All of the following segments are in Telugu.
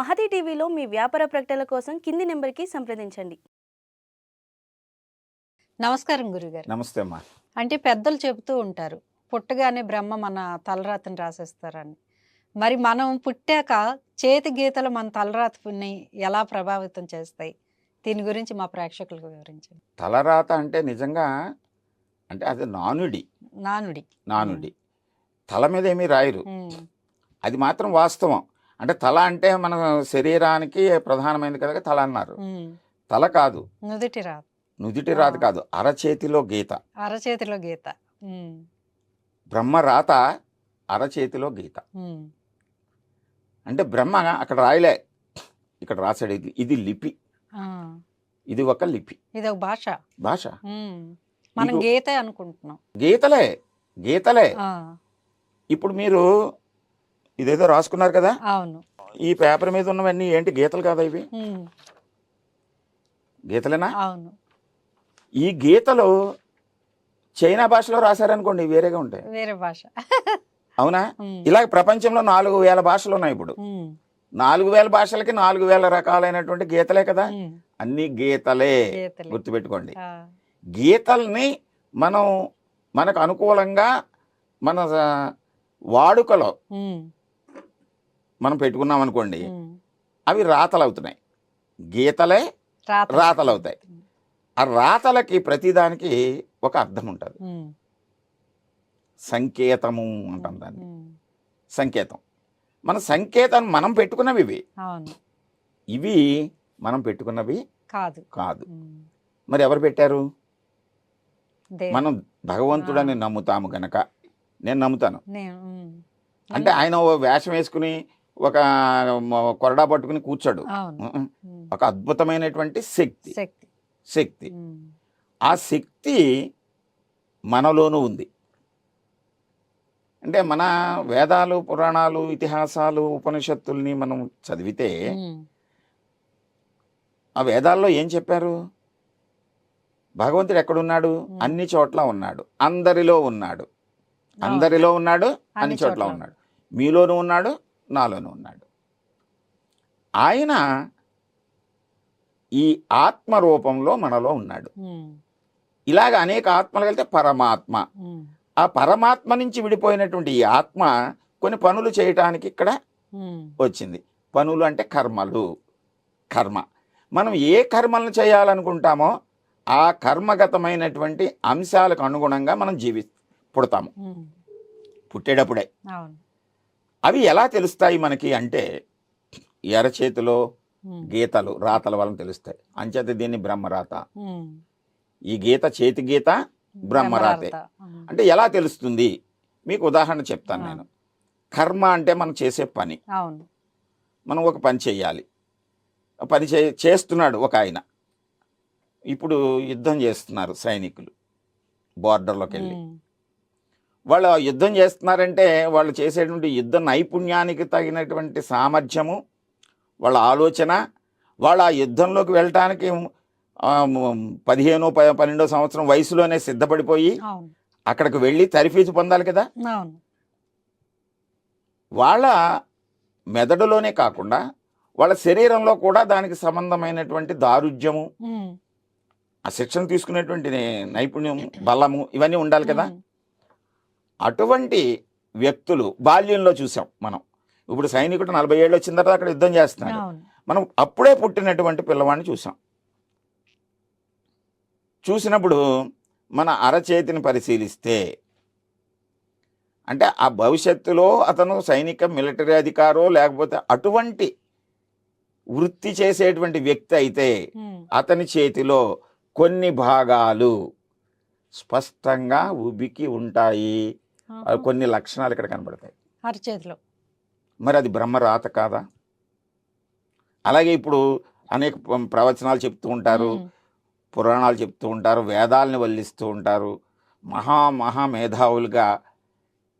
మహతి టీవీలో మీ వ్యాపార ప్రకటనల కోసం కింది నెంబర్కి సంప్రదించండి. నమస్కారం గురుగారు. నమస్తే అమ్మా. అంటే పెద్దలు చెబుతూ ఉంటారు పుట్టగానే బ్రహ్మ మన తలరాతని రాసేస్తారని. మరి మనం పుట్టాక చేతి గీతలు మన తలరాతని ఎలా ప్రభావితం చేస్తాయి? దీని గురించి మా ప్రేక్షకులకు వివరించండి. తలరాత అంటే నిజంగా అంటే అది నానుడి. నానుడి. నానుడి. తల మీద ఏమీ రాయరు. అది మాత్రం వాస్తవం. అంటే తల అంటే మన శరీరానికి ప్రధానమైనది కదా తల అన్నారు. తల కాదు. నుదుటి రాత. నుదిటి రాత ఆ. కాదు. అరచేతిలో గీత. అరచేతిలో గీత. బ్రహ్మ రాత అరచేతిలో గీత. అంటే బ్రహ్మ అక్కడ రాయలే. ఇక్కడ రాశాడు ఇది. ఇది లిపి. ఇది ఒక లిపి. ఇది ఒక భాష. భాష. మనం గీతే అనుకుంటున్నాం. గీతలే. గీతలే. ఇప్పుడు మీరు ఇదేదో రాసుకున్నారు కదా? అవును. ఈ పేపర్ మీద ఉన్నవన్నీ ఏంటి గీతలు కాదా ఇవి? గీతలేనా? అవును. ఈ గీతలు చైనా భాషలో రాశారనుకోండి వేరేగా ఉంటాయి. వేరే భాష. అవునా? ఇలా ప్రపంచంలో నాలుగు వేల భాషలు ఉన్నాయి ఇప్పుడు. నాలుగు వేల భాషలకి నాలుగు వేల రకాలైనటువంటి గీతలే కదా? అన్ని గీతలే. గుర్తుపెట్టుకోండి. గీతల్ని మనం మనకు అనుకూలంగా మన వాడుకలో మనం పెట్టుకున్నాం అనుకోండి. అవి రాతలు అవుతున్నాయి గీతలే రాత రాతలు. అవుతాయి ఆ రాతలకి ప్రతిదానికి ఒక అర్థం ఉంటుంది. సంకేతము అంటాం దాన్ని. సంకేతం. మన సంకేతం మనం పెట్టుకున్నవి ఇవి. ఇవి మనం పెట్టుకున్నవి కాదు. కాదు. మరి ఎవరు పెట్టారు? మనం భగవంతుడని నమ్ముతాము గనక. నేను నమ్ముతాను. అంటే ఆయన ఓ వేషం వేసుకుని ఒక కొరడా పట్టుకుని కూర్చోడు. ఒక అద్భుతమైనటువంటి శక్తి. శక్తి. ఆ శక్తి మనలోనూ ఉంది. అంటే మన వేదాలు పురాణాలు ఇతిహాసాలు ఉపనిషత్తుల్ని మనం చదివితే ఆ వేదాల్లో ఏం చెప్పారు? భగవంతుడు ఎక్కడున్నాడు. అన్ని చోట్ల ఉన్నాడు. అందరిలో ఉన్నాడు. అందరిలో ఉన్నాడు అన్ని చోట్ల ఉన్నాడు. మీలోనూ ఉన్నాడు నాలోనూ ఉన్నాడు. ఆయన ఈ ఆత్మ రూపంలో మనలో ఉన్నాడు. ఇలాగ అనేక ఆత్మలు వెళ్తే పరమాత్మ. ఆ పరమాత్మ నుంచి విడిపోయినటువంటి ఈ ఆత్మ కొన్ని పనులు చేయటానికి ఇక్కడ వచ్చింది. పనులు అంటే కర్మలు. కర్మ. మనం ఏ కర్మలను చేయాలనుకుంటామో ఆ కర్మగతమైనటువంటి అంశాలకు అనుగుణంగా మనం జీవి పుడతాము. పుట్టేటప్పుడే. అవి ఎలా తెలుస్తాయి మనకి అంటే ఉమ్, గీతలు రాతల వలన తెలుస్తాయి. అంచేత దీన్ని బ్రహ్మరాత. ఈ గీత చేతి గీత బ్రహ్మరాతే. అంటే ఎలా తెలుస్తుంది? మీకు ఉదాహరణ చెప్తాను. నేను. కర్మ అంటే మనం చేసే పని. మనం ఒక పని చేయాలి. పని చే చేస్తున్నాడు ఒక ఆయన. ఇప్పుడు యుద్ధం చేస్తున్నారు సైనికులు. బార్డర్లోకి వెళ్ళి వాళ్ళు యుద్ధం చేస్తున్నారంటే వాళ్ళు చేసేటువంటి యుద్ధ నైపుణ్యానికి తగినటువంటి సామర్థ్యము వాళ్ళ ఆలోచన వాళ్ళు ఆ యుద్ధంలోకి వెళ్ళటానికి పదిహేనో పన్నెండో సంవత్సరం వయసులోనే సిద్ధపడిపోయి అక్కడికి వెళ్ళి తరిఫీజు పొందాలి కదా? వాళ్ళ మెదడులోనే కాకుండా వాళ్ళ శరీరంలో కూడా దానికి సంబంధమైనటువంటి దారుఢ్యము ఆ శిక్షణ తీసుకునేటువంటి నైపుణ్యం బలము ఇవన్నీ ఉండాలి కదా? అటువంటి వ్యక్తులు బాల్యంలో చూసాం మనం. ఇప్పుడు సైనికుడు నలభై ఏళ్ళు వచ్చిన తర్వాత అక్కడ యుద్ధం చేస్తున్నాడు. మనం అప్పుడే పుట్టినటువంటి పిల్లవాడిని చూసాం. చూసినప్పుడు మన అరచేతిని పరిశీలిస్తే అంటే ఆ భవిష్యత్తులో అతను సైనిక మిలిటరీ అధికారో లేకపోతే అటువంటి వృత్తి చేసేటువంటి వ్యక్తి అయితే అతని చేతిలో కొన్ని భాగాలు స్పష్టంగా ఉబికి ఉంటాయి. కొన్ని లక్షణాలు ఇక్కడ కనబడతాయి. అరచేతిలో. మరి అది బ్రహ్మరాత కాదా? అలాగే ఇప్పుడు అనేక ప్రవచనాలు చెప్తూ ఉంటారు పురాణాలు చెప్తూ ఉంటారు వేదాలని వల్లిస్తూ ఉంటారు మహా మహా మేధావులుగా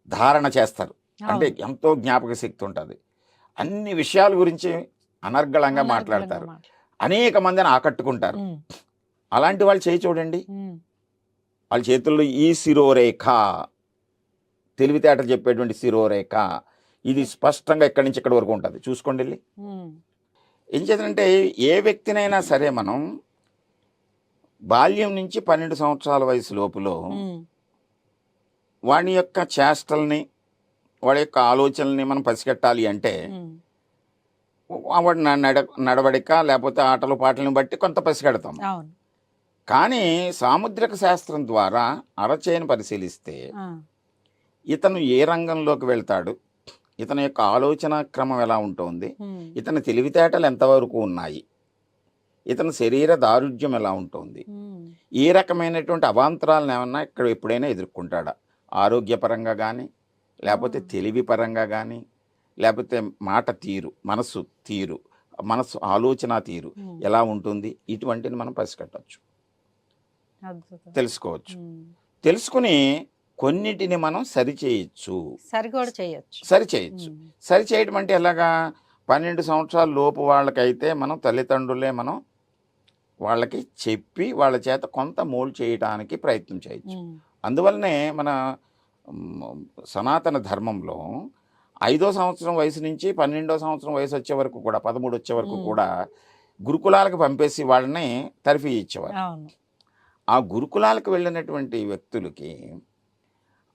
ధారణ చేస్తారు. అంటే. ఎంతో జ్ఞాపక శక్తి ఉంటుంది. అన్ని విషయాల గురించి అనర్గళంగా మాట్లాడతారు. మాట్లా- అనేక మందిని ఆకట్టుకుంటారు. అలాంటి వాళ్ళు చేయి చూడండి. వాళ్ళ చేతుల్లో ఈ శిరోరేఖ. తెలివితేటలు చెప్పేటువంటి శిరోరేఖ ఇది స్పష్టంగా ఇక్కడి నుంచి ఇక్కడి వరకు ఉంటుంది? చూసుకోండి వెళ్ళి. ఉమ్, ఏం చేద్దంటే ఏ వ్యక్తినైనా సరే మనం బాల్యం నుంచి పన్నెండు సంవత్సరాల వయసు లోపులో ఉమ్, వాడి యొక్క చేష్టల్ని వాడి యొక్క ఆలోచనల్ని మనం పసిగట్టాలి అంటే వాడి నడ నడవడిక లేకపోతే ఆటలు పాటలను బట్టి కొంత పసిగడతాం. కానీ సాముద్రిక శాస్త్రం ద్వారా అరచేయను పరిశీలిస్తే ఇతను ఏ రంగంలోకి వెళ్తాడు? ఇతని యొక్క ఆలోచన క్రమం ఎలా ఉంటుంది? ఇతని తెలివితేటలు ఎంతవరకు ఉన్నాయి? ఇతని శరీర దారుఢ్యం ఎలా ఉంటుంది? ఏ రకమైనటువంటి అవాంతరాలను ఏమన్నా ఇక్కడ ఎప్పుడైనా ఎదుర్కొంటాడా? ఆరోగ్యపరంగా కానీ లేకపోతే తెలివి పరంగా కానీ లేకపోతే మాట తీరు మనసు తీరు మనసు ఆలోచన తీరు ఎలా ఉంటుంది? ఇటువంటిని మనం పసిగట్టవచ్చు అద్భుతం. తెలుసుకోవచ్చు. తెలుసుకుని కొన్నిటిని మనం సరిచేయచ్చు సరి కూడా చేయొచ్చు. సరిచేయచ్చు ఉమ్, సరి చేయడం అంటే ఎలాగా? పన్నెండు సంవత్సరాల లోపు వాళ్ళకైతే మనం తల్లిదండ్రులే మనం వాళ్ళకి చెప్పి వాళ్ళ చేత కొంత మోల్డ్ చేయడానికి ప్రయత్నం చేయొచ్చు. అందువల్లనే మన సనాతన ధర్మంలో ఐదో సంవత్సరం వయసు నుంచి పన్నెండో సంవత్సరం వయసు వచ్చే వరకు కూడా పదమూడు వచ్చే వరకు. కూడా గురుకులాలకు పంపేసి వాళ్ళని తరిఫీ ఇచ్చేవారు. ఆ గురుకులాలకు వెళ్ళినటువంటి వ్యక్తులకి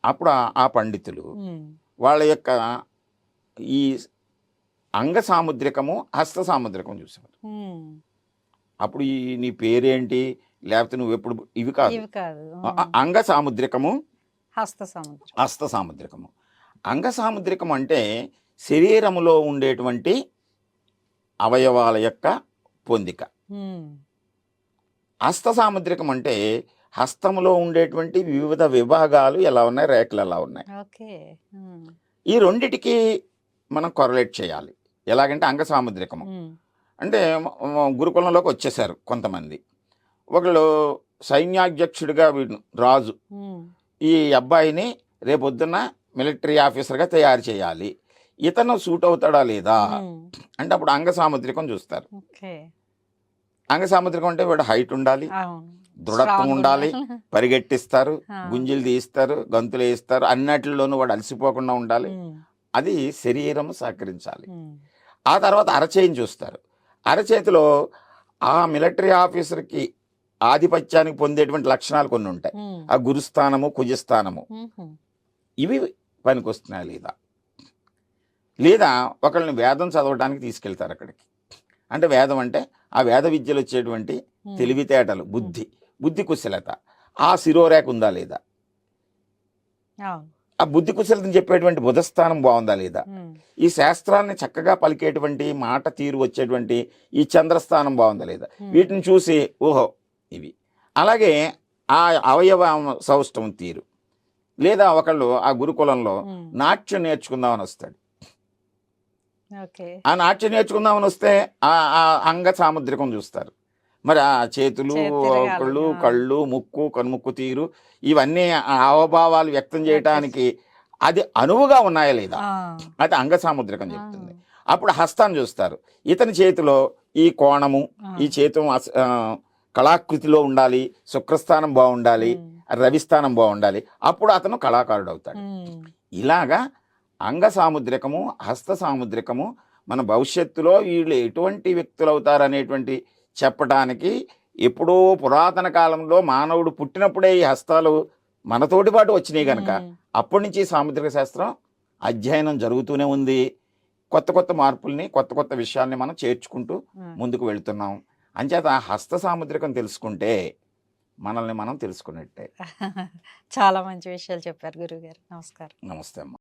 అప్పుడు ఆ- పండితులు వాళ్ళ యొక్క ఈ అంగ సాముద్రికము హస్త సాముద్రికం చూసేవారు అప్పుడు ఈ నీ పేరేంటి? లేకపోతే నువ్వు ఎప్పుడు ఇవి కాదు. అంగ సాముద్రికము హస్త సముద్రం హస్త సాముద్రికము. అంగ సాముద్రికం అంటే శరీరములో ఉండేటువంటి అవయవాల యొక్క పొందిక. హస్త సాముద్రికం అంటే హస్తములో ఉండేటువంటి వివిధ విభాగాలు ఎలా ఉన్నాయి రేఖలు ఎలా ఉన్నాయి? ఈ రెండిటికి మనం కొరలేట్ చేయాలి. ఎలాగంటే అంగ సాముద్రికము. అంటే గురుకులంలోకి వచ్చేసారు కొంతమంది. ఒకళ్ళు సైన్యాధ్యక్షుడిగా వీడు రాజు. ఈ అబ్బాయిని రేపొద్దున మిలిటరీ ఆఫీసర్గా తయారు చేయాలి. ఇతను సూట్ అవుతాడా లేదా? అంటే అప్పుడు అంగ సాముద్రికం చూస్తారు. అంగ సాముద్రికం అంటే వీడు హైట్ ఉండాలి. దృఢత్వం ఉండాలి. పరిగెట్టిస్తారు. గుంజీలు తీస్తారు గంతులు వేస్తారు అన్నిటిలోనూ వాడు అలసిపోకుండా ఉండాలి. అది శరీరం సహకరించాలి. ఆ తర్వాత అరచేయిని చూస్తారు. అరచేతిలో ఆ మిలిటరీ ఆఫీసర్కి ఆధిపత్యానికి పొందేటువంటి లక్షణాలు కొన్ని ఉంటాయి. ఆ గురుస్థానము కుజస్థానము. ఇవి పనికొస్తున్నాయి లేదా? లేదా ఒకళ్ళని వేదం చదవడానికి తీసుకెళ్తారు అక్కడికి. అంటే వేదం అంటే ఆ వేద విద్యలు వచ్చేటువంటి తెలివితేటలు బుద్ధి. బుద్ధి కుశలత. ఆ శిరోరేఖ ఉందా లేదా? ఆ. బుద్ధి కుశలతని చెప్పేటువంటి బుధస్థానం బాగుందా లేదా? ఈ శాస్త్రాన్ని చక్కగా పలికేటువంటి మాట తీరు వచ్చేటువంటి ఈ చంద్రస్థానం బాగుందా లేదా? వీటిని చూసి ఓహో ఇవి. అలాగే ఆ అవయవ సౌష్టం తీరు. లేదా ఒకళ్ళు ఆ గురుకులంలో నాట్యం నేర్చుకుందామని వస్తాడు. ఆ నాట్యం నేర్చుకుందామని వస్తే ఆ ఆ అంగ సాముద్రికం చూస్తారు. మరి ఆ చేతులు కళ్ళు. కళ్ళు ముక్కు కనుముక్కు తీరు ఇవన్నీ హావభావాలు వ్యక్తం చేయడానికి అది అనువుగా ఉన్నాయా లేదా? అది అంగ సాముద్రికం ఆ, చెప్తుంది అప్పుడు హస్తాన్ని చూస్తారు. ఇతని చేతిలో ఈ కోణము ఈ చేతం కళాకృతిలో ఉండాలి శుక్రస్థానం బాగుండాలి రవిస్థానం బాగుండాలి అప్పుడు అతను కళాకారుడు అవుతాడు ఇలాగా అంగ సాముద్రికము హస్త సాముద్రికము మన భవిష్యత్తులో వీళ్ళు ఎటువంటి వ్యక్తులు అవుతారు అనేటువంటి చెప్పడానికి ఎప్పుడో పురాతన కాలంలో మానవుడు పుట్టినప్పుడే ఈ హస్తాలు మనతోటి పాటు వచ్చినాయి కనుక అప్పటి నుంచి సాముద్రిక శాస్త్రం అధ్యయనం జరుగుతూనే ఉంది. కొత్త కొత్త మార్పుల్ని కొత్త కొత్త విషయాల్ని మనం చేర్చుకుంటూ. ముందుకు వెళ్తున్నాం. అంచేత ఆ హస్త సాముద్రికం తెలుసుకుంటే మనల్ని మనం తెలుసుకున్నట్టే. చాలా మంచి విషయాలు చెప్పారు గురుగారు నమస్కారం. నమస్తే అమ్మ.